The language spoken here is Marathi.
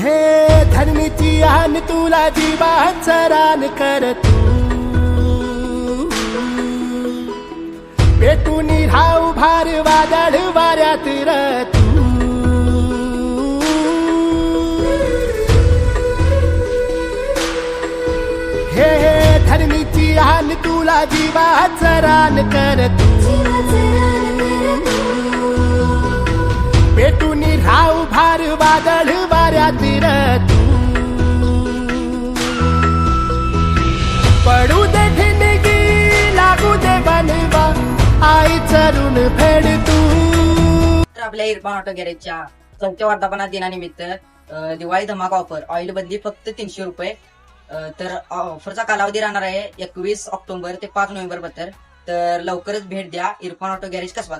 हे धर्मीची आन तुला जीवाचं रान कर तू. पेटून राहू भार वादळ वाऱ्यात र हे धर्मीची धरणीची आन तुला जीवाचं रान कर तू. पडू दे ठिणगी लागू दे बनवा आई चरून फेड तू. तर आपल्या इरफान ऑटो गॅरेजच्या चौथ्या वर्धापना दिनानिमित्त दिवाळी धमाका ऑफर ऑइल बदली फक्त तीनशे रुपये. तर ऑफरचा कालावधी राहणार आहे एकवीस ऑक्टोबर ते पाच नोव्हेंबर पर्यंत तर लवकरच भेट द्या. Irfan auto garage Kasba